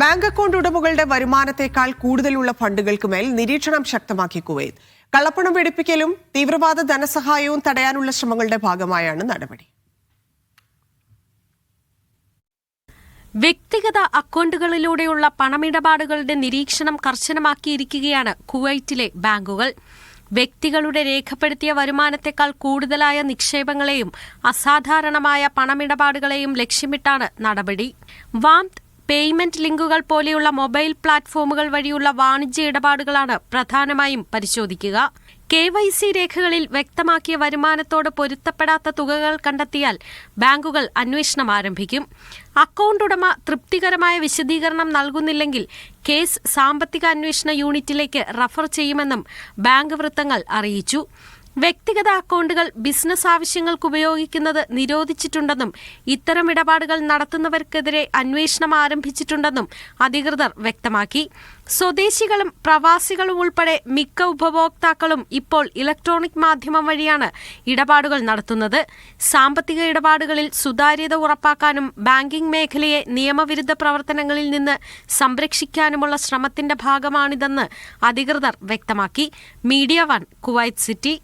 Bank account ഉടമകളുടെ വരുമാനത്തെക്കാൾ കൂടുതലുള്ള ഫണ്ടുകൾക്ക് മേൽ നിരീക്ഷണം ശക്തമാക്കി കുവൈത്ത്. കള്ളപ്പണം വെടിപ്പിക്കലും തീവ്രവാദ ധനസഹായവും തടയാനുള്ള ശ്രമങ്ങളുടെ ഭാഗമായാണ് നടപടി. വ്യക്തിഗത അക്കൗണ്ടുകളിലൂടെയുള്ള പണമിടപാടുകളുടെ നിരീക്ഷണം കർശനമാക്കിയിരിക്കുകയാണ് കുവൈറ്റിലെ ബാങ്കുകൾ. വ്യക്തികളുടെ രേഖപ്പെടുത്തിയ വരുമാനത്തെക്കാൾ കൂടുതലായ നിക്ഷേപങ്ങളെയും അസാധാരണമായ പണമിടപാടുകളെയും ലക്ഷ്യമിട്ടാണ് നടപടി. വാംത് പേയ്മെന്റ് ലിങ്കുകൾ പോലെയുള്ള മൊബൈൽ പ്ലാറ്റ്ഫോമുകൾ വഴിയുള്ള വാണിജ്യ ഇടപാടുകളാണ് പ്രധാനമായും പരിശോധിക്കുക. കെ വൈ സി രേഖകളിൽ വ്യക്തമാക്കിയ വരുമാനത്തോട് പൊരുത്തപ്പെടാത്ത തുകകൾ കണ്ടെത്തിയാൽ ബാങ്കുകൾ അന്വേഷണം ആരംഭിക്കും. അക്കൗണ്ട് ഉടമ തൃപ്തികരമായ വിശദീകരണം നൽകുന്നില്ലെങ്കിൽ കേസ് സാമ്പത്തിക അന്വേഷണ യൂണിറ്റിലേക്ക് റഫർ ചെയ്യുമെന്നും ബാങ്ക് വൃത്തങ്ങൾ അറിയിച്ചു. വ്യക്തിഗത അക്കൗണ്ടുകൾ ബിസിനസ് ആവശ്യങ്ങൾക്ക് ഉപയോഗിക്കുന്നത് നിരോധിച്ചിട്ടുണ്ടെന്നും ഇത്തരം ഇടപാടുകൾ നടത്തുന്നവർക്കെതിരെ അന്വേഷണം ആരംഭിച്ചിട്ടുണ്ടെന്നും അധികൃതർ വ്യക്തമാക്കി. സ്വദേശികളും പ്രവാസികളും ഉൾപ്പെടെ മിക്ക ഉപഭോക്താക്കളും ഇപ്പോൾ ഇലക്ട്രോണിക് മാധ്യമം വഴിയാണ് ഇടപാടുകൾ നടത്തുന്നത്. സാമ്പത്തിക ഇടപാടുകളിൽ സുതാര്യത ഉറപ്പാക്കാനും ബാങ്കിംഗ് മേഖലയെ നിയമവിരുദ്ധ പ്രവർത്തനങ്ങളിൽ നിന്ന് സംരക്ഷിക്കാനുമുള്ള ശ്രമത്തിന്റെ ഭാഗമാണിതെന്ന് അധികൃതർ വ്യക്തമാക്കി. Media one Kuwait city.